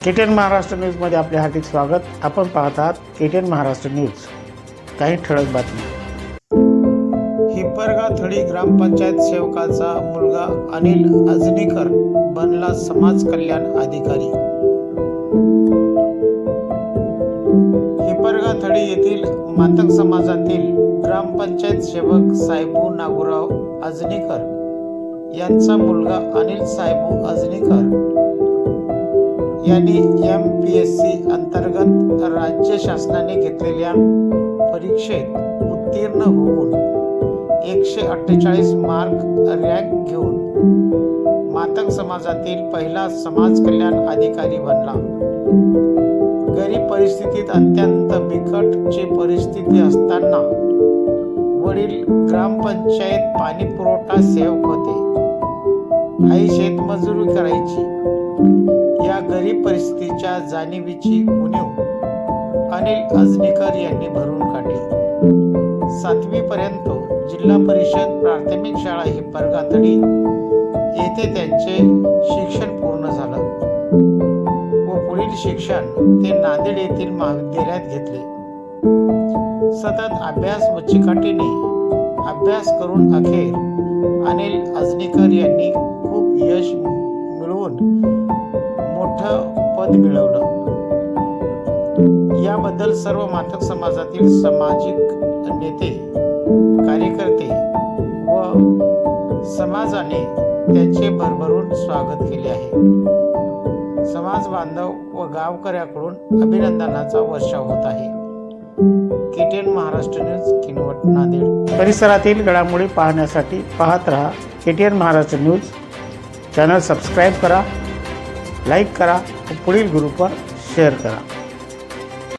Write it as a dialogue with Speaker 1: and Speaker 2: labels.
Speaker 1: KTN Maharashtra न्यूजमध्ये आपले हार्दिक स्वागत. आपण पाहत आहात केटीएन महाराष्ट्र न्यूज. काही ठळक बातमी हिपरगा थडी ग्रामपंचायत सेवकाचा मुलगा अनिल अजनीकर बनला समाज कल्याण अधिकारी. हिपरगा थडी येथील मातक समाजातील ग्रामपंचायत सेवक साहेबू नागुराव अजनीकर यांचा मुलगा अनिल साहेबू अजनीकर यांनी एम पी एस सी अंतर्गत राज्य शासनाने घेतलेल्या परीक्षेत उत्तीर्ण होऊन एकशे अठ्ठेचाळीस मार्क रँक घेऊन मातक समाजातील पहिला समाज कल्याण अधिकारी बनला. गरीब परिस्थितीत अत्यंत बिकटची परिस्थिती असताना वडील ग्रामपंचायत पाणी पुरवठा सेवक होते. आई शेतमजुरी करायची. या परिस्थितीच्या जाणीवीची उणीव अनिल अजनीकर यांनी भरून काढली. सातवी पर्यंत जिल्हा परिषद प्राथमिक शाळा ही परगातडी येथे त्यांचे शिक्षण पूर्ण झालं. व पुढील शिक्षण ते नांदेड येथील महाविद्यालयात घेतले. सतत अभ्यास व चिकाटीने अभ्यास करून अखेर अनिल अजनीकर यांनी खूप यश मिळवून मोठं पद मिळवलं. याबद्दल सर्व माथक समाजातील सामाजिक नेते कार्यकर्ते व समाजाने त्यांचे भरभरून स्वागत केले आहे. समाज बांधव व गावकऱ्याकडून अभिनंदनाचा वर्षाव होत आहे. KTN Maharashtra news Kinwat Nanded. परिसरातील घडामोडी पाहण्यासाठी पाहत रहा KTN Maharashtra news. Channel subscribe करा. लाईक करा व पुढील ग्रुपवर शेअर करा.